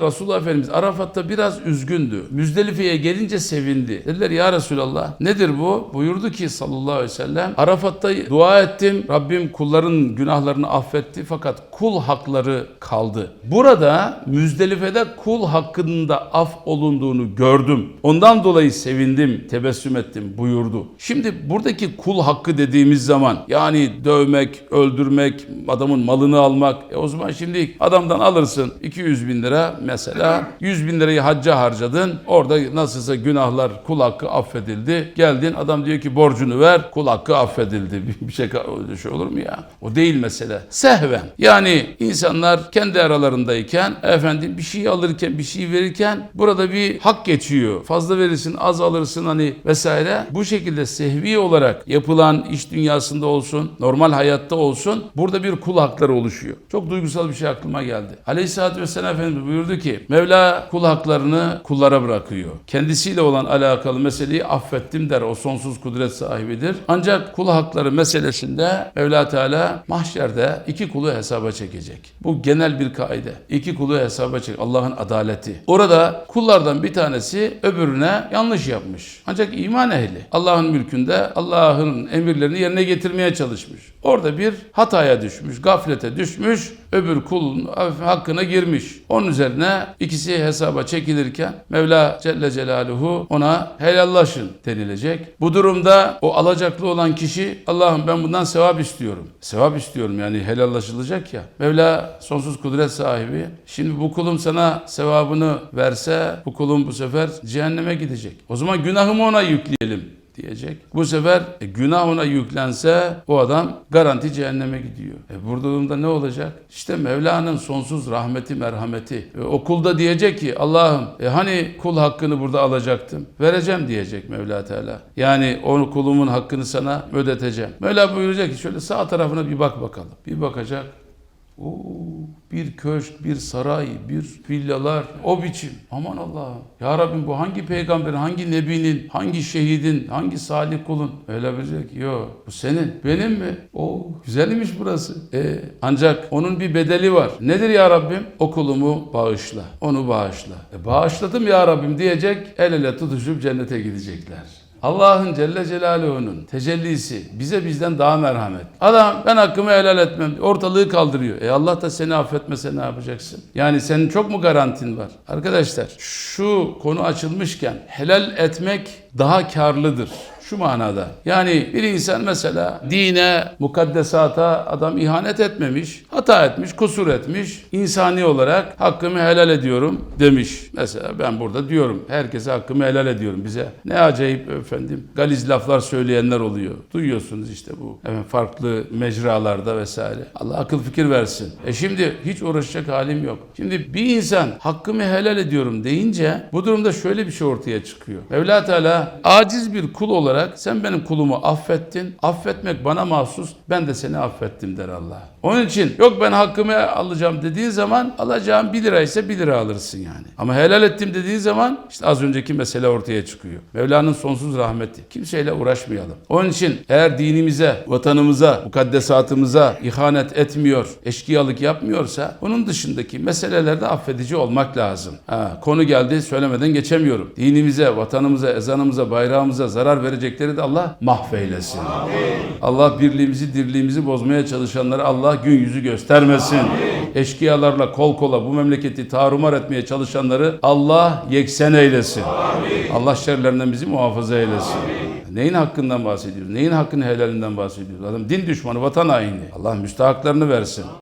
Resulullah Efendimiz Arafat'ta biraz üzgündü. Müzdelife'ye gelince sevindi. Dediler ya Resulallah nedir bu? Buyurdu ki sallallahu aleyhi ve sellem Arafat'ta dua ettim. Rabbim kulların günahlarını affetti fakat kul hakları kaldı. Burada Müzdelife'de kul hakkında af olunduğunu gördüm. Ondan dolayı sevindim, tebessüm ettim buyurdu. Şimdi buradaki kul hakkı dediğimiz zaman yani dövmek, öldürmek, adamın malını almak. E o zaman şimdi adamdan alırsın 200 bin lira mesela 100 bin lirayı hacca harcadın. Orada nasılsa günahlar kul hakkı affedildi. Geldin adam diyor ki borcunu ver kul hakkı affedildi. Bir şey, öyle şey olur mu ya? O değil mesele. Sehven. Yani insanlar kendi aralarındayken efendim bir şey alırken bir şey verirken burada bir hak geçiyor. Fazla verirsin az alırsın hani vesaire. Bu şekilde sehvi olarak yapılan iş dünyasında olsun normal hayatta olsun burada bir kul hakları oluşuyor. Çok duygusal bir şey aklıma geldi. Aleyhisselatü Vesselam Efendimiz buyurdu ki Mevla kul haklarını kullara bırakıyor. Kendisiyle olan alakalı meseleyi affettim der. O sonsuz kudret sahibidir. Ancak kul hakları meselesinde Mevla Teala mahşerde iki kulu hesaba çekecek. Bu genel bir kaide. İki kulu hesaba çek. Allah'ın adaleti. Orada kullardan bir tanesi öbürüne yanlış yapmış. Ancak iman ehli. Allah'ın mülkünde Allah'ın emirlerini yerine getirmeye çalışmış. Orada bir hataya düşmüş, gaflete düşmüş, öbür kulun hakkına girmiş. Onun üzerine ikisi hesaba çekilirken Mevla Celle Celaluhu ona helallaşın denilecek. Bu durumda o alacaklı olan kişi Allah'ım ben bundan sevap istiyorum. Sevap istiyorum yani helallaşılacak ya. Mevla sonsuz kudret sahibi. Şimdi bu kulum sana sevabını verse bu kulum bu sefer cehenneme gidecek. O zaman günahımı ona yükleyelim diyecek. Bu sefer e, günah ona yüklense o adam garanti cehenneme gidiyor. E burada durumda ne olacak? İşte Mevla'nın sonsuz rahmeti, merhameti. E, o kulda diyecek ki Allah'ım e, hani kul hakkını burada alacaktım. Vereceğim diyecek Mevla Teala. Yani onu kulumun hakkını sana ödeteceğim. Mevla buyuracak ki şöyle sağ tarafına bir bak bakalım. Bir bakacak. Oo, bir köşk, bir saray, bir villalar, o biçim. Aman Allah'ım. Ya Rabbim bu hangi peygamberin, hangi nebinin, hangi şehidin, hangi salih kulun? Öyle bilecek ki yok bu senin, benim mi? O güzelmiş burası. E, ancak onun bir bedeli var. Nedir ya Rabbim? O kulumu bağışla, onu bağışla. E, bağışladım ya Rabbim diyecek, el ele tutuşup cennete gidecekler. Allah'ın Celle Celaluhu'nun tecellisi bize bizden daha merhamet. Adam ben hakkımı helal etmem ortalığı kaldırıyor. E Allah da seni affetmese ne yapacaksın? Yani senin çok mu garantin var? Arkadaşlar şu konu açılmışken helal etmek daha karlıdır. Şu manada. Yani bir insan mesela dine, mukaddesata adam ihanet etmemiş, hata etmiş, kusur etmiş. insani olarak hakkımı helal ediyorum demiş. Mesela ben burada diyorum. Herkese hakkımı helal ediyorum. Bize ne acayip efendim galiz laflar söyleyenler oluyor. Duyuyorsunuz işte bu. Efendim, farklı mecralarda vesaire. Allah akıl fikir versin. E şimdi hiç uğraşacak halim yok. Şimdi bir insan hakkımı helal ediyorum deyince bu durumda şöyle bir şey ortaya çıkıyor. Mevla Teala aciz bir kul olarak sen benim kulumu affettin. Affetmek bana mahsus. Ben de seni affettim der Allah. Onun için yok ben hakkımı alacağım dediğin zaman alacağım 1 lira ise 1 lira alırsın yani. Ama helal ettim dediğin zaman işte az önceki mesele ortaya çıkıyor. Mevla'nın sonsuz rahmeti. Kimseyle uğraşmayalım. Onun için eğer dinimize, vatanımıza, mukaddesatımıza ihanet etmiyor, eşkıyalık yapmıyorsa bunun dışındaki meselelerde affedici olmak lazım. Ha, konu geldi söylemeden geçemiyorum. Dinimize, vatanımıza, ezanımıza, bayrağımıza zarar verecekleri de Allah mahveylesin. Allah birliğimizi, dirliğimizi bozmaya çalışanları Allah gün yüzü göstermesin. Eşkıyalarla kol kola bu memleketi tarumar etmeye çalışanları Allah yeksen eylesin. Allah şerlerinden bizi muhafaza eylesin. Neyin hakkından bahsediyoruz? Neyin hakkını helalinden bahsediyoruz? Adam din düşmanı, vatan haini. Allah müstahaklarını versin.